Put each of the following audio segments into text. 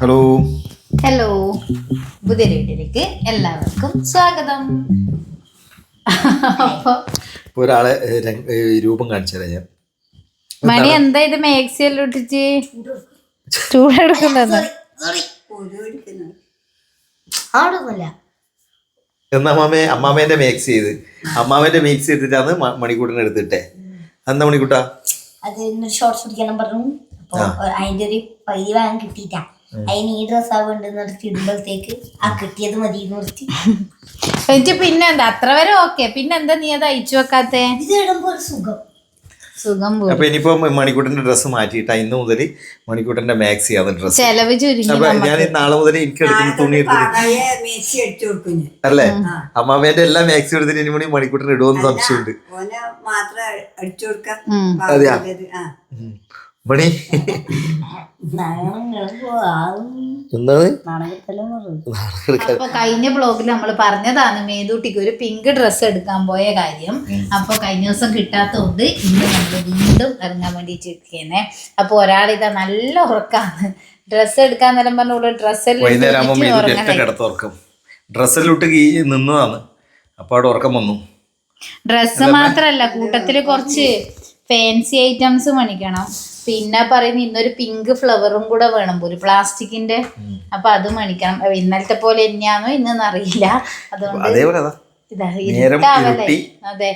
Hello hello പുതിയ വീട്ടിലേക്ക് എല്ലാവർക്കും സ്വാഗതം. അപ്പൊ ഒരാളെ രൂപം കാണിച്ചു ഞാൻ. മണി എന്താ ഇത് മേക്സിയെല്ലാം ഇട്ടിച്ച് ചൂടെടുക്കുന്നത് എന്നാ അമ്മാമേ അമ്മാമേന്റെ മേക്സ് ചെയ്ത് അമ്മാമേന്റെ മേക്സി ചെയ്തിട്ടാണ് മണിക്കൂട്ടിനെ എടുത്തിട്ടെ. എന്താ മണിക്കൂട്ടാ? അത് ഷോർട്സ് പിടിക്കണം പറഞ്ഞു. അപ്പൊ അതിന്റെ ഒരു പൈവാൻ കിട്ടിട്ടാ കിട്ടിയിട്ടാ. അതിന് ഈ ഡ്രസ് ആവേണ്ടെന്ന് നിർത്തി ഇടുമ്പോഴത്തേക്ക് ആ കിട്ടിയത് മതി നിർത്തി എന്നിട്ട് പിന്നെന്താ? അത്ര വരെ ഓക്കെ പിന്നെന്താ നീ അത് അയച്ചു വെക്കാത്തെ? ഇത് ഇടുമ്പോ ഒരു സുഖം. സുഖം അപ്പൊ ഇനിയിപ്പോ മണിക്കൂട്ടന്റെ ഡ്രസ്സ് മാറ്റിയിട്ട് ഇന്ന് മുതൽ മണിക്കൂട്ടന്റെ മാക്സി ചെയ്യാതെ ഡ്രസ്സ് ചെലവ് അപ്പൊ ഞാൻ നാളെ മുതൽ എനിക്ക് എടുക്കുന്ന തുണി എടുത്തിട്ട് അല്ലേ? അമ്മാമേന്റെ എല്ലാ മാക്സി എടുത്തിട്ട് ഇനി കൂടി മണിക്കൂട്ടൻ ഇടുമെന്ന് സംശയമുണ്ട്. മാത്രം അടിച്ചു കൊടുക്കാം ഉം. അതെയാ? എന്താണ്? അപ്പൊ കഴിഞ്ഞ ബ്ലോഗിൽ നമ്മൾ പറഞ്ഞതാണ് മേതൂട്ടിക്ക് ഒരു പിങ്ക് ഡ്രസ് എടുക്കാൻ പോയ കാര്യം. അപ്പൊ കഴിഞ്ഞ ദിവസം കിട്ടാത്തതുകൊണ്ട് ഇന്ന് നമ്മൾ വീണ്ടും ഇറങ്ങാൻ വേണ്ടിട്ട് ഇരിക്കുന്നേ അപ്പൊ ഒരാളിതാ നല്ല ഉറക്കാണ്. ഡ്രസ്സ് എടുക്കാൻ നേരം പറഞ്ഞ ഡ്രസ്സെല്ലാം ഡ്രസ്സിലിട്ട് നിന്നതാണ്. അപ്പൊ അവിടെ ഉറക്കം വന്നു. ഡ്രസ്സ് മാത്രല്ല കൂട്ടത്തിൽ കുറച്ച് ഫാൻസി ഐറ്റംസ് മണിക്കണം പിന്നെ പറയുന്ന ഇന്നൊരു പിങ്ക് ഫ്ലവറും കൂടെ വേണം ഒരു പ്ലാസ്റ്റിക്കിന്റെ. അപ്പൊ അത് മണിക്കണം അപ്പൊ ഇന്നലത്തെ പോലെ തന്നെയാണോ ഇന്നെന്ന് അറിയില്ല. അതുകൊണ്ട് അതേപോലെ. അതെ.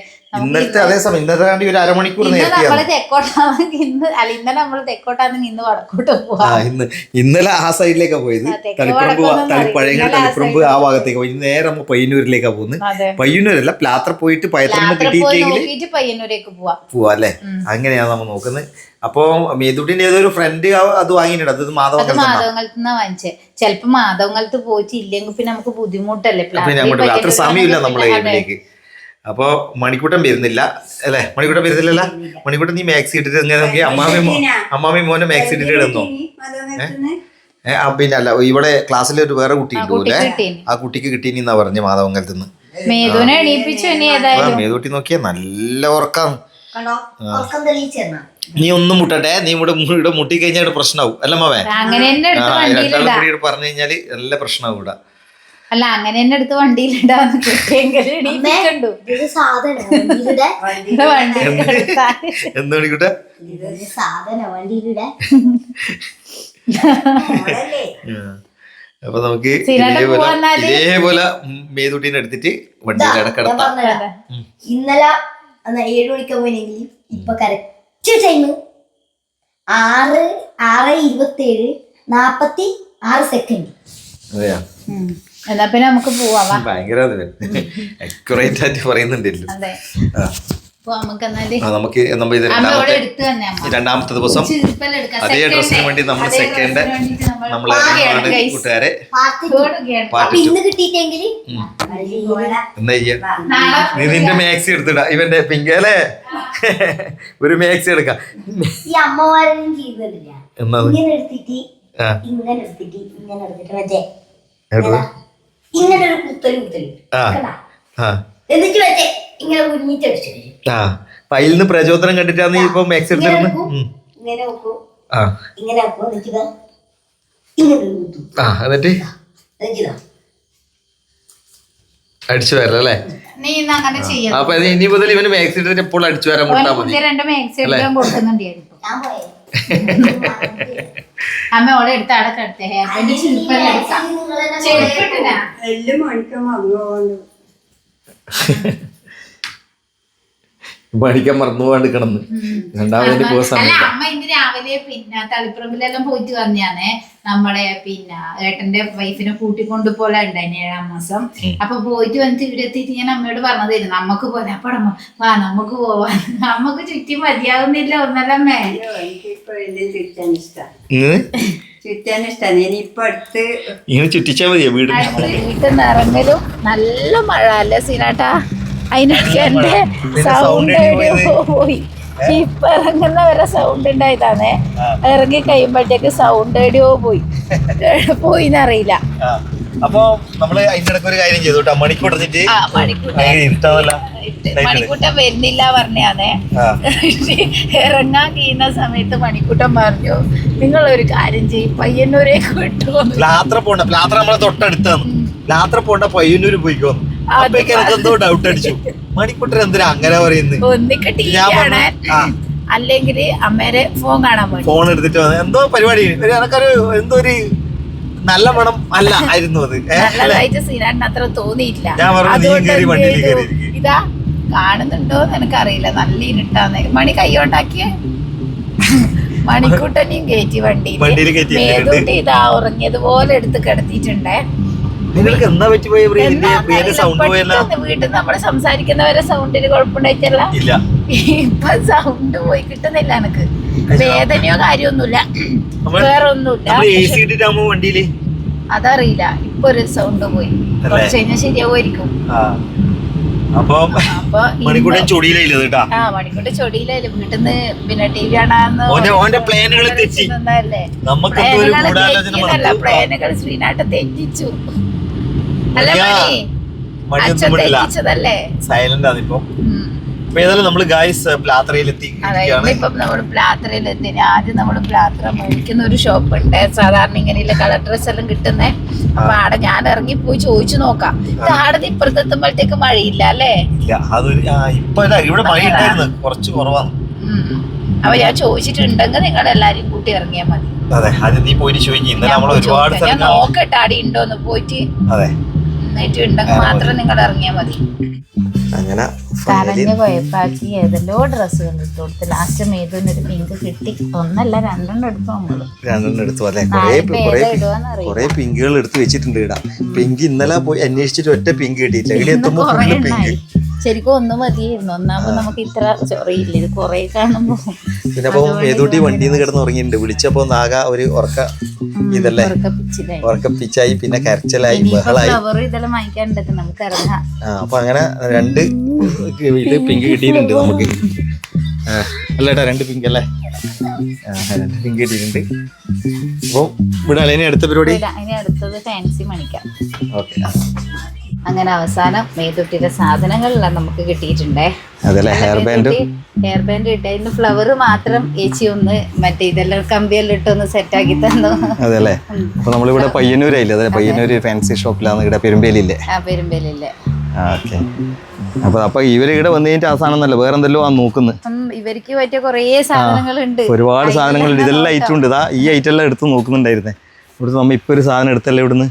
ഇന്നത്തെ കണ്ടി ഒരു അരമണിക്കൂർ ഇന്ന് നമ്മൾ നേരത്തെയാണ് തെക്കോട്ടാണെങ്കിൽ ഇന്ന് അല്ല ഇന്നലെ നമ്മൾ തെക്കോട്ടാണെങ്കിൽ ഇന്ന് വടക്കോട്ട് ആ പോവാ ഇന്ന് ഇന്നലെ ആ സൈഡിലേക്കാ പോയത്. തളിപ്പറമ്പ് വടക്കൊന്നും തളി അറിയില്ല. പഴയ ഇന്നലെ ആ തളിപ്പറമ്പ് ആ ഭാഗത്തേക്ക് പോയി. ഇന്ന് നേരെ നമ്മൾ പയ്യന്നൂരിലേക്കാ പോകുന്നത് പയ്യന്നൂരല്ല പ്ലാത്ര പോയിട്ട് പയത്തമ്മ യാത്ര പോയി കിട്ടിയിട്ടെങ്കിൽ പയ്യന്നൂരേക്ക് പോവാ. പോവാ അല്ലേ? അങ്ങനെയാണ് നമ്മൾ നോക്കുന്നത് അപ്പോ മേതുട്ടിന്റെ ഏതൊരു ഫ്രണ്ട് അത് വാങ്ങിയിട്ടുണ്ട്. അത് നിന്നാ വാങ്ങിച്ചേ. ചെലപ്പോ മാധവങ്ങളത്ത് പോയിട്ട് ഇല്ലെങ്കിൽ പിന്നെ നമുക്ക് ബുദ്ധിമുട്ടല്ലേ? അത്ര സമയമില്ല നമ്മളെ. ഏരിയയിലേക്ക് അപ്പോ മണിക്കൂട്ടൻ വരുന്നില്ല അല്ലെ? മണിക്കൂട്ടം വരുന്നില്ലല്ല? മണിക്കൂട്ടം നീ മാക്സി ഇട്ടിട്ട് എങ്ങനെ നോക്കി അമ്മാമി അമ്മാമി മോനെ മാക്സി ഇട്ടിട്ട് ഇടുന്നു ഏഹ് ഏ, ആ, പിന്നെ അല്ല ഇവിടെ ക്ലാസ്സിൽ ഒരു വേറെ കുട്ടി ഉണ്ടല്ലേ ആ കുട്ടിക്ക് കിട്ടി എന്നാ പറഞ്ഞു മാധവങ്കലത്ത് നിന്ന് മേധുവിനെ എണീപ്പിച്ചു നോക്കിയാ നല്ല ഉറക്കം കണ്ടോ ഉറക്കം തെളിയിച്ചെന്നാ നീ ഒന്നും മുട്ടട്ടെ നീ ഇവിടെ ഇവിടെ മുട്ടി കഴിഞ്ഞാൽ ഇവിടെ പ്രശ്നമാവും അല്ല മാവേ അങ്ങനെ പറഞ്ഞു കഴിഞ്ഞാൽ നല്ല പ്രശ്നമാവും ഇവിടെ. അല്ല അങ്ങനെ തന്നെ എടുത്ത് വണ്ടിയിലിടാന്ന് കിട്ടിയെങ്കിൽ അപ്പൊ നമുക്ക് ഇതേപോലെ മേതുട്ടീനെ എടുത്തിട്ട് വണ്ടിയിൽ ഇടക്കിടത്താം പറഞ്ഞതാ ഇന്നലെ എന്നാ ഏഴ് മണിക്ക് പോയിനെങ്കിൽ ഇപ്പൊ കറക്റ്റ് ടൈം ആറ് ആറ് ഇരുപത്തി ഏഴ് നാപ്പത്തി ആറ് സെക്കൻഡ് അതെയാ. എന്നാ പിന്നെ നമുക്ക് പോവാം ഭയങ്കര അക്യുറേറ്റ് ആയിട്ട് പറയുന്നുണ്ടല്ലോ. അതെ. ആ. അപ്പൊ നമുക്ക് നമ്മൾ ഇത് രണ്ടാമത്തെ രണ്ടാമത്തെ ദിവസം. അതേ ഡ്രസ്സിന്. വേണ്ടി നമ്മൾ സെക്കൻഡ് നമ്മൾ. കൂട്ടുകാരെ എന്താ നീ നിന്റെ മാക്സി എടുത്തിടാ. ഇവന്റെ പിങ്ക് അല്ലേ? ഒരു മാക്സി എടുക്കാം. ഇങ്ങനെ ഒരു. എന്നിട്ട് ഇങ്ങനെ അടിച്ചു. തരും ആ അപ്പൊ അതിൽ നിന്ന് പ്രചോദനം കണ്ടിട്ടാണ് നീ ഇപ്പൊ മാക്സ് എടുത്തിരുന്നത് ഉം. ഇങ്ങനെ വെക്കും. ആ. ഇങ്ങനെ എന്നിട്ട് ഇങ്ങനെ ആ എന്നിട്ട്? അടിച്ചു വരാം അല്ലേ? നീ ഇന്ന് അങ്ങനെ ചെയ്യാം അപ്പൊ ഇത് ഇനി മുതൽ ഇവന് മാക്സ് എടുത്തിട്ട് എപ്പോഴും അടിച്ചു വരാൻ കൊടുത്താൽ മതി. പുതിയ രണ്ട് മാക്സി എടുക്കാൻ കൊടുക്കുന്നുണ്ടായിരുന്നു. ഞാൻ പോയേ. അമ്മ ഓളെ എടുത്ത് അവിടെ കിടത്തെ. ഹെയർ ബാൻഡ് ചെരുപ്പെല്ലാം എടുക്കാം ചെരുപ്പിട്ടില്ല എല്ലാം പഠിക്കാൻ മറന്നു പോകാണ്ട് കിടന്ന്. രണ്ടാമതിന് സമയമില്ല അമ്മ ഇന്ന് രാവിലെ പിന്നെ തളിപ്പറമ്പിലെല്ലാം പോയിട്ട് വന്നെയാണ്. നമ്മളെ പിന്നെ ഏട്ടന്റെ വൈഫിനെ കൂട്ടിക്കൊണ്ട് പോലെ ഉണ്ടായിന് ഏഴാം മാസം. അപ്പൊ പോയിട്ട് വന്നിട്ട് ഇവിടെ എത്തിയിട്ട് ഞാൻ അമ്മയോട് പറഞ്ഞതായിരുന്നു. നമുക്ക് പോലെ അപ്പൊ അമ്മ വാ നമുക്ക് പോവാൻ നമുക്ക് ചുറ്റി മതിയാകുന്നില്ല ഒന്നല്ലമ്മേ ഇങ്ങനെ ചുറ്റിച്ചാ മതിയോ വീട്? അടുത്ത് വീട്ടിൽ നിന്ന് ഇറങ്ങലും നല്ല മഴ അല്ലേ സീനാട്ടാ? അതിനൊക്കെ സൗണ്ട് പോയി. ഇപ്പൊ ഇറങ്ങുന്ന വരെ സൗണ്ട് ഉണ്ടായതാണേ. ഇറങ്ങി കഴിയുമ്പോഴത്തേക്ക് സൗണ്ട് എവിടെയോ പോയി. പോയിന്നറിയില്ല. അപ്പൊ നമ്മൾ അതിന്റെ ഇടയ്ക്ക് ഒരു കാര്യം ചെയ്തു കേട്ടോ. മണിക്കൂട്ടത്തിട്ട് ആ മണിക്കൂട്ടൻ ഭയങ്കര ഇരുട്ടാവല്ല മണിക്കൂട്ടൻ വരുന്നില്ല പറഞ്ഞാന്നേ ഇറങ്ങാൻ കഴിയുന്ന സമയത്ത് മണിക്കൂട്ടം പറഞ്ഞു നിങ്ങൾ ഒരു കാര്യം ചെയ്യും പയ്യന്നൂരേക്ക് വിട്ടു ലാത്ര പോണ്ട. ലാത്ര നമ്മളെ തൊട്ടടുത്താണ്. ലാത്ര പോണ്ട പയ്യന്നൂര് പോയിക്കോന്നു. അപ്പൊക്കെ എനിക്ക് എന്തോ ഡൗട്ട് അടിച്ചു. മണിക്കൂട്ടർ എന്തിനാ അങ്ങനെ പറയുന്നത് ഒന്നിക്ക് ടി ഞാൻ ആണ്. പറഞ്ഞു, ആ. അല്ലെങ്കിൽ അമ്മേരെ ഫോൺ കാണാൻ വേണ്ടി. ഫോൺ എടുത്തിട്ട് വന്ന് എന്തോ പരിപാടി? ഒരു എനക്കൊരു എന്തോ ഒരു നല്ല മണം അല്ല ആയിരുന്നു അത്. ഏ, അല്ലേ? നല്ലതായിട്ട് സീനാട്ടിന് അത്ര തോന്നിയില്ല ഞാൻ പറഞ്ഞു, നീ അതുകൊണ്ട് എന്ത് വണ്ടിയിൽ ചെയ്തു? കേറി. ഇരിക്ക്. ഇതാ കാണുന്നുണ്ടോ എന്ന് എനിക്കറിയില്ല. നല്ല ഇരുട്ടാന്ന്. മണി കൈകൊണ്ടാക്കിയ മണിക്കൂട്ടനെയും കയറ്റി വണ്ടിയിൽ വണ്ടിയിൽ കയറ്റി ഇട്ടിട്ടുണ്ട്. മേതൂട്ടി ഇതാ ഉറങ്ങിയതുപോലെ എടുത്ത് കിടത്തിയിട്ടുണ്ടേ. നിങ്ങൾക്ക് എന്താ പറ്റി പോയ സൗണ്ട് പോയല്ല വീട്ടിൽ നമ്മൾ സംസാരിക്കുന്നവരെ സൗണ്ടിന് കുഴപ്പമുണ്ടായിട്ടല്ല. ഇല്ല. ഇപ്പൊ സൗണ്ട് പോയി കിട്ടുന്നില്ല എനക്ക്. വേദനയോ കാര്യമൊന്നുമില്ല. വേറെ ഒന്നുമില്ല വണ്ടിയിൽ? അതറിയില്ല. ഇപ്പൊ ഒരു സൗണ്ട് പോയി? കുറച്ച് കഴിഞ്ഞാൽ ശരിയാവുമായിരിക്കും. ആ. മണിക്കൂട്ടൻ ചൊടിയിലില്ല കേട്ടാ? പിന്നെ ടി വി കാണാന്ന് ഓന്റെ ഓന്റെ പ്ലാനുകൾ തെറ്റി. നമുക്ക് പ്ലാനുകൾ ശ്രീനാട്ട് തെറ്റിച്ചു. മണിയൊന്നും വിടില്ല. സൈലന്റ് ഉം. അപ്പൊ ഏതായാലും നമ്മൾ ഗായ്സ് പ്ലാത്രയിലെത്തി. ഇന്നിപ്പം നമ്മൾ പ്ലാത്രയിലെത്തി ആദ്യം നമ്മൾ പ്ലാത്ര മേടിക്കുന്ന ഒരു ഷോപ്പ് ഉണ്ട് സാധാരണ ഇങ്ങനെയുള്ള കളർ ഡ്രസ് എല്ലാം കിട്ടുന്നേ. അപ്പൊ ആടെ ഞാൻ ഇറങ്ങി പോയി ചോദിച്ചു നോക്കാം. ഇത് ആടെ ഇപ്പുറത്തെത്തുമ്പോഴത്തേക്ക് മഴയില്ല അല്ലേ? ഇപ്പൊ ഇവിടെ മഴ ഉണ്ടായിരുന്നു. കുറച്ച് കുറവാണ്. അപ്പൊ ഞാൻ ചോദിച്ചിട്ടുണ്ടെങ്കിൽ നിങ്ങൾ എല്ലാരും കൂട്ടി ഇറങ്ങിയാൽ മതി. അതെ അത് നീ പോയിട്ട് ചോദിക്കും. ഇന്നലെ നമ്മൾ ഒരുപാട് നോക്കട്ടെ അടി ഉണ്ടോന്ന് പോയിട്ട്. അതെ. എന്നിട്ട് ഉണ്ടെങ്കിൽ മാത്രം നിങ്ങൾ ഇറങ്ങിയാൽ മതി. അങ്ങനെ കരഞ്ഞ് കൊയപ്പാക്കി ഏതെല്ലോ ഡ്രസ്സുകൾ ഇട്ട് കൊടുത്ത് ലാസ്റ്റ് മേതുവിനൊരു പിങ്ക് കിട്ടി. ഒന്നല്ല രണ്ടെണ്ണം എടുത്തു നമ്മൾ. രണ്ടെണ്ണം എടുത്തു അല്ലെ? കൊറേ പിങ്കുകൾ എടുത്ത് വെച്ചിട്ടുണ്ട് ഇടാ. പിങ്ക് ഇന്നലെ പോയി അന്വേഷിച്ചിട്ട് ഒറ്റ പിങ്ക് കിട്ടിയില്ല ഇവിടെ എത്തുമ്പോ പിങ്ക്. ശരിക്കും ഒന്ന് മതിയായിരുന്നു. ഒന്നാമത് നമുക്ക് ഇത്ര ചൊറിയില്ല ഇത് കുറെ കാണുമ്പോ. പിന്നെ അപ്പൊ മേതൂട്ടി വണ്ടിയിൽ നിന്ന് കിടന്ന് ഉറങ്ങിയിട്ടുണ്ട്. വിളിച്ചപ്പോ നാഗ ഒരു ഉറക്ക ഇതല്ലേ? ഉറക്കപ്പിച്ചായി പിന്നെ കരച്ചിലായി ബഹളായി. ഇതെല്ലാം വാങ്ങിക്കാനുണ്ടൊക്കെ നമുക്ക് ഇറങ്ങാം അപ്പൊ അങ്ങനെ രണ്ട് ഇത് പിങ്ക് കിട്ടിയിട്ടുണ്ട് നമുക്ക്. അല്ലേട്ടാ രണ്ട് പിങ്ക് അല്ലേ? രണ്ട് പിങ്ക് കിട്ടിയിട്ടുണ്ട്. ഇവിടെ അടുത്ത പരിപാടി. അടുത്തത് ഫാൻസി മണിക്കാം ഓക്കെ അങ്ങനെ അവസാനം മേതുട്ടിയുടെ സാധനങ്ങളെല്ലാം നമുക്ക് കിട്ടിയിട്ടുണ്ടേ. ഹെയർ ബാൻഡ് ഹെയർ ബാൻഡ് ഇട്ട് അതിന്റെ ഫ്ലവർ മാത്രം ഏച്ചി ഒന്ന് മറ്റേ ഇതെല്ലാം കമ്പിയെല്ലാം ഇട്ടൊന്ന് സെറ്റാക്കി തന്നു. അതല്ലേ അപ്പൊ നമ്മളിവിടെ പയ്യന്നൂരായില്ലേ അതെ. പയ്യന്നൂര് ഫാൻസി ഷോപ്പിലാണ് ഇവിടെ പെരുമ്പേലില്ലേ ആ പെരുമ്പേലില്ലേ ഓക്കെ. അപ്പൊ അപ്പൊ ഇവർ ഇവിടെ വന്നു കഴിഞ്ഞിട്ട് അവസാനം എന്നല്ല വേറെ എന്തെല്ലോ ആ നോക്കുന്നത് ഇവർക്ക് പറ്റിയ കുറേ സാധനങ്ങളുണ്ട്. ഒരുപാട് സാധനങ്ങളുണ്ട്. ഇതെല്ലാം ഐറ്റം ഉണ്ട് ഇതാ ഈ ഐറ്റം എല്ലാം എടുത്ത് നോക്കുന്നുണ്ടായിരുന്നേ. ഇവിടുന്ന് നമ്മ ഇപ്പൊ ഒരു സാധനം എടുത്തല്ലേ ഇവിടുന്ന്?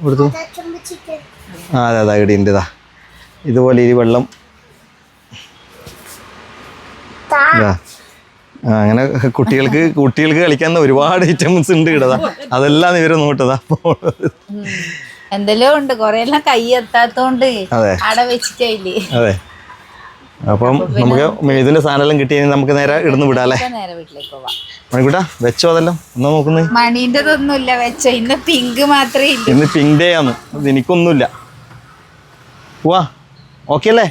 ഇവിടുന്ന്? ആ അതെ അതെ ഇതാ. ഇതുപോലെ ഈ വെള്ളം. അങ്ങനെ കുട്ടികൾക്ക് കുട്ടികൾക്ക് കളിക്കാൻ ഒരുപാട് ഐറ്റംസ് ഉണ്ട് ഇവിടെ അതെല്ലാം ഇവർ നോട്ടതാ. എന്തെല്ലോ ഉണ്ട് കൊറേ എല്ലാം കൈ എത്താത്തോണ്ട് അതെ. അവിടെ വെച്ചിട്ടില്ലേ അതെ. അപ്പം നമുക്ക് ഇതിന്റെ സാധനം എല്ലാം കിട്ടി നമുക്ക് നേരെ ഇടുന്ന് വിടാല്ലേ മണിക്കൂട്ടാ വെച്ചോ അതെല്ലാം? എന്നാ നോക്കുന്നത് മണീന്റെതൊന്നുമില്ല വെച്ചോ. ഇന്ന് പിങ്ക് മാത്രമേ ഇല്ല. ഇന്ന് പിങ്ക് ഡേ ആണ്. എനിക്കൊന്നുമില്ല. പോവാ. ഓക്കെ അല്ലേ?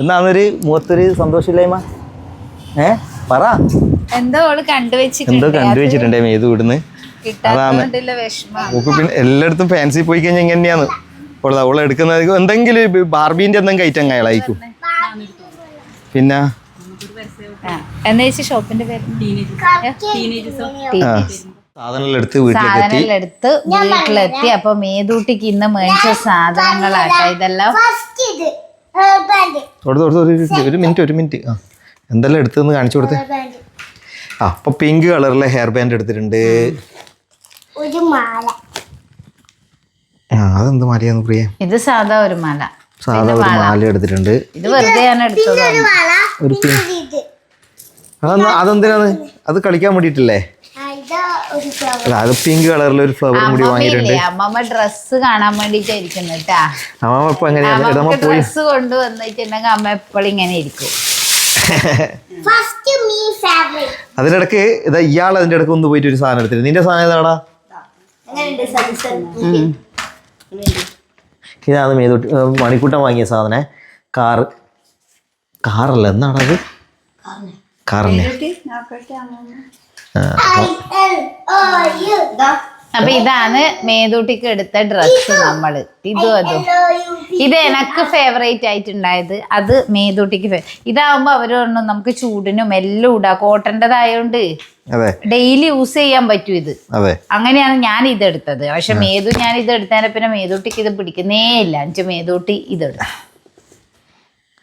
എന്നാന്നൊരു മുഖത്തൊരു സന്തോഷമില്ലായ്മ. ഏ? പറ. എന്തോ അവൾ എന്തോ കണ്ടുവച്ചിട്ടുണ്ട് കണ്ടു വെച്ചിട്ടുണ്ടേ മേത് വിടുന്ന് അതാണ്. ഓക്ക് പിന്നെ എല്ലായിടത്തും ഫാൻസി പോയി കഴിഞ്ഞാൽ ഇങ്ങനെയാണ് ഉള്ളത് അവൾ എടുക്കുന്നത് എന്തെങ്കിലും ബാർബീന്റെ എന്തെങ്കിലും ഐറ്റം അയാളായിരിക്കും. പിന്നെ? എന്നാ ഷോപ്പിന്റെ പേര്? എടുത്ത് വീട്ടിലെത്തി. അപ്പൊ മേതൂട്ടിക്ക് ഇന്ന് മേടിച്ച സാധനങ്ങളാട്ടോ. ഇതെല്ലാം ഫസ്റ്റ് ഇത് ഹെയർ ബാൻഡ് തൊട്ട് തൊട്ട് ഒരു മിനിറ്റ് ഒരു മിനിറ്റ് ആ എന്തെല്ലാം എടുത്തെന്ന് കാണിച്ചു കൊടുത്തേ. ആ അപ്പൊ പിങ്ക് കളറിലെ ഹെയർ ബാൻഡ് എടുത്തിട്ടുണ്ട്. ഒരു മാല. ആ അതെന്ത് മാലയാന്ന് പ്രിയ? ഇത് സാധാ ഒരു മാല. സാധാ ഒരു മാല. എടുത്തിട്ടുണ്ട്. ഇത് വെറുതെ ഞാൻ ഒരു പിങ്ക് ഇത്. അതെന്താ അതെന്തിനാണ്? അത് കളിക്കാൻ വേണ്ടിയിട്ടില്ലേ? അത് പിങ്ക് കളറിൽ ഒരു ഫ്ലവർ കൂടി വാങ്ങിയിട്ടുണ്ട്. അമ്മമ്മ ഡ്രസ്സ് കാണാൻ കേട്ടാ. ഇപ്പൊ എങ്ങനെയാണ് ഡ്രസ്സ് കൊണ്ടുവന്നിട്ടുണ്ടെങ്കിൽ അമ്മ എപ്പോഴും ഇങ്ങനെ ഇരിക്കും. ഫസ്റ്റ് മീ ഫേവറേറ്റ് അതിനിടക്ക് ഇതാ ഇയാൾ അതിന്റെ ഇടയ്ക്ക് ഒന്ന് പോയിട്ട് ഒരു സാധനം എടുത്തിരുന്നു. നിന്റെ സാധനം ഏതാടാ? ഇതാണ് മേതോട്ടി മണിക്കൂട്ടം വാങ്ങിയ സാധനം. കാറ്. കാറല്ല എന്നാണ് അത്? അപ്പൊ ഇതാണ് മേതൂട്ടിക്ക് എടുത്ത ഡ്രസ് നമ്മൾ. ഇതും അതും. ഇത് എനക്ക് ഫേവറേറ്റ് ആയിട്ടുണ്ടായത് അത് മേതൂട്ടിക്ക് ഇതാവുമ്പോ അവർ പറഞ്ഞു നമുക്ക് ചൂടിനും എല്ലാം ഇടാം. കോട്ടന്റെതായോണ്ട് അതെ. ഡെയിലി യൂസ് ചെയ്യാൻ പറ്റും ഇത്. അതെ. അങ്ങനെയാണ് ഞാൻ ഇതെടുത്തത് പക്ഷെ മേതു ഞാൻ ഇത് എടുത്തതിനെ പിന്നെ മേതൂട്ടിക്ക് ഇത് പിടിക്കുന്നേ ഇല്ല. എന്നുവെച്ചാൽ മേതൂട്ടി ഇതെടുത്തു.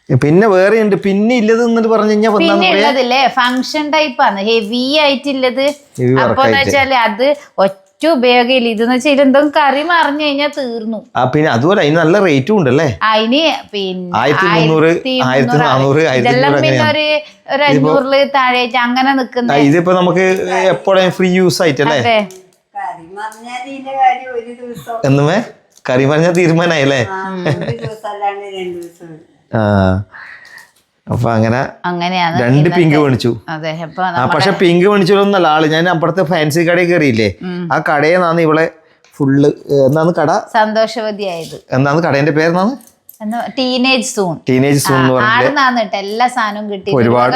പിന്നെ വേറെ ഉണ്ട്. പിന്നെ ഇല്ലത് എന്നിട്ട് പറഞ്ഞു കഴിഞ്ഞാൽ പിന്നെ എന്താന്ന് ഉള്ളതില്ലേ? ഫങ്ഷൻ ടൈപ്പ് ആണ്. ഹെവി ആയിട്ടുള്ളത് Heavy അപ്പൊ വെച്ചാൽ അത് ഒറ്റ ഉപയോഗമില്ല ഇതെന്ന് വെച്ചാൽ എന്തെങ്കിലും കറി മറിഞ്ഞു കഴിഞ്ഞാൽ തീർന്നു. ആ പിന്നെ അതുപോലെ അതിന് നല്ല റേറ്റും ഉണ്ടല്ലേ അതിന് പിന്നെ ആയിരത്തി മുന്നൂറ്, ആയിരത്തി നാനൂറ്, ഇതെല്ലാം പിന്നെ ഒരു ഒരു അഞ്ഞൂറിൽ താഴേറ്റ് അങ്ങനെ നിക്കുന്ന. ഇതിപ്പോ നമുക്ക് എപ്പോഴും ഫ്രീ യൂസ് ആയിട്ടല്ലേ എന്നുമേ കറി പറഞ്ഞ തീരുമാനമായില്ലേ അപ്പൊ അങ്ങനെ അങ്ങനെയാണ് രണ്ട് പിങ്ക് മേടിച്ചു ആ പക്ഷെ പിങ്ക് മേടിച്ചതൊന്നല്ല ആൾ ഞാൻ അപ്പുറത്തെ ഫാൻസി കടയിൽ കയറിയില്ലേ? ആ കടയിൽ നിന്നാണ് ഇവളെ ഫുള്ള് എന്നാന്ന് കട? സന്തോഷവതിയായത്. എന്നാന്ന് കടേന്റെ പേരെന്നാണ്? ടീനേജ് സൂൺ ടീനേജ് സൂൺ എല്ലാ സാധനവും കിട്ടി ഒരുപാട്.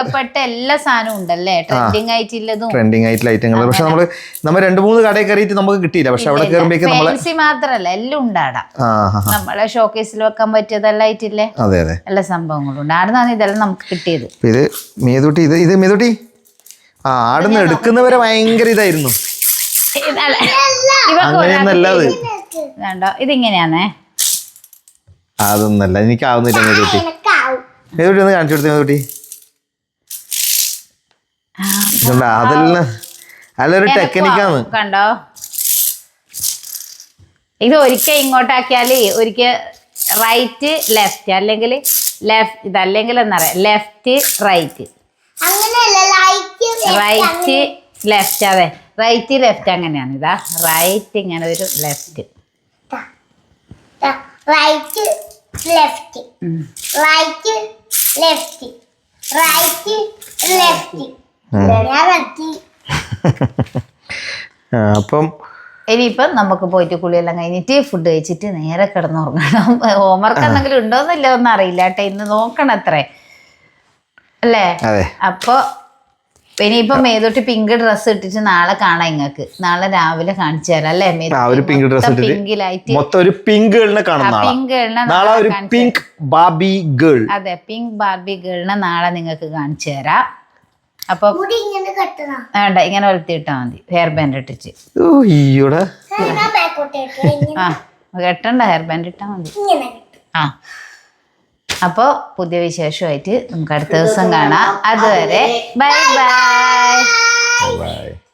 എല്ലാ സാധനവും ഉണ്ടല്ലേ? ട്രെൻഡിങ് ആയിട്ടുള്ളതും ട്രെൻഡിങ് ആയിട്ടുള്ള ഐറ്റങ്ങൾ പക്ഷെ നമ്മൾ നമ്മൾ രണ്ട് മൂന്ന് കടയിൽ കയറിയിട്ട് നമുക്ക് കിട്ടിയില്ല. പക്ഷെ അവിടെ കയറുമ്പോഴേക്കും നമ്മളെ ഫാൻസി മാത്രല്ല എല്ലാം ഉണ്ടാടാ. നമ്മളെ ഷോക്കേസിൽ വെക്കാൻ പറ്റിയതെല്ലാം ആയിട്ടില്ലേ? അതെ അതെ. എല്ലാ സംഭവങ്ങളും ഉണ്ട്. ആടുന്നാണ് ഇതെല്ലാം നമുക്ക് കിട്ടിയത്. ഇത് മേതൂട്ടി ഇത് ഇത് മേതൂട്ടി? ആ ആടുന്ന് എടുക്കുന്നവരെ ഭയങ്കര ഇതായിരുന്നു. ഇതിങ്ങനെയാണേ അതൊന്നല്ല എനിക്കാവുന്നില്ല മേതൂട്ടി മേതൂട്ടി ഒന്ന് കാണിച്ചു കൊടുത്തേ കുട്ടി അതെല്ലാം അല്ലൊരു ടെക്നിക്കാണ്. കണ്ടോ? ഇത് ഒരിക്കൽ ഇങ്ങോട്ടാക്കിയാൽ ഒരിക്കൽ റൈറ്റ് ലെഫ്റ്റ് അല്ലെങ്കിൽ ലെഫ്റ്റ് ഇതല്ലെങ്കിൽ എന്നറിയാം ലെഫ്റ്റ് റൈറ്റ്. റൈറ്റ് ലെഫ്റ്റ് അതെ. റൈറ്റ് ലെഫ്റ്റ് അങ്ങനെയാണ് ഇതാ. റൈറ്റ് ഇങ്ങനെ ഒരു left. Right left right left right left ഞാൻ അപ്പം ഇനിയിപ്പം നമുക്ക് പോയിട്ട് കുളിയെല്ലാം കഴിഞ്ഞിട്ട് ഫുഡ് കഴിച്ചിട്ട് നേരെ കിടന്നുറങ്ങണം ഹോംവർക്ക് എന്തെങ്കിലും ഉണ്ടോന്നില്ല ഒന്നും അറിയില്ല കേട്ടോ. ഇന്ന് നോക്കണം അത്രേ അല്ലേ അപ്പൊ ഇനിയിപ്പം മേതോട്ട് പിങ്ക് ഡ്രസ് ഇട്ടിട്ട് നാളെ കാണാം ഇങ്ങക്ക്. നാളെ രാവിലെ കാണിച്ചു തരാം അല്ലേ ആ ഒരു പിങ്ക് ഡ്രസ് ഇട്ടിട്ട് പിങ്കിലായിട്ട് മൊത്തം ഒരു പിങ്ക് ഗേളിനെ കാണും നാളെ. പിങ്ക് ഗേളിനെ നാളെ ഒരു പിങ്ക് ബാബി ഗേൾ അതെ പിങ്ക് ബാർബി ഗേളിനെ നാളെ നിങ്ങൾക്ക് കാണിച്ചു തരാം. അപ്പൊ മുടി ഇങ്ങനെ കെട്ടണം. വേണ്ട ഇങ്ങനെ വളർത്തിയിട്ടാ മതി. ഹെയർ ബാൻഡ് ഇട്ടിച്ച്. ആ കെട്ടണ്ട ഹെയർ ബാൻഡ് ഇട്ടാ മതി. ഇങ്ങനെ. ആ. അപ്പോൾ പുതിയ വിശേഷമായിട്ട് നമുക്ക് അടുത്ത ദിവസം കാണാം. അതുവരെ ബൈ ബൈ. ബൈ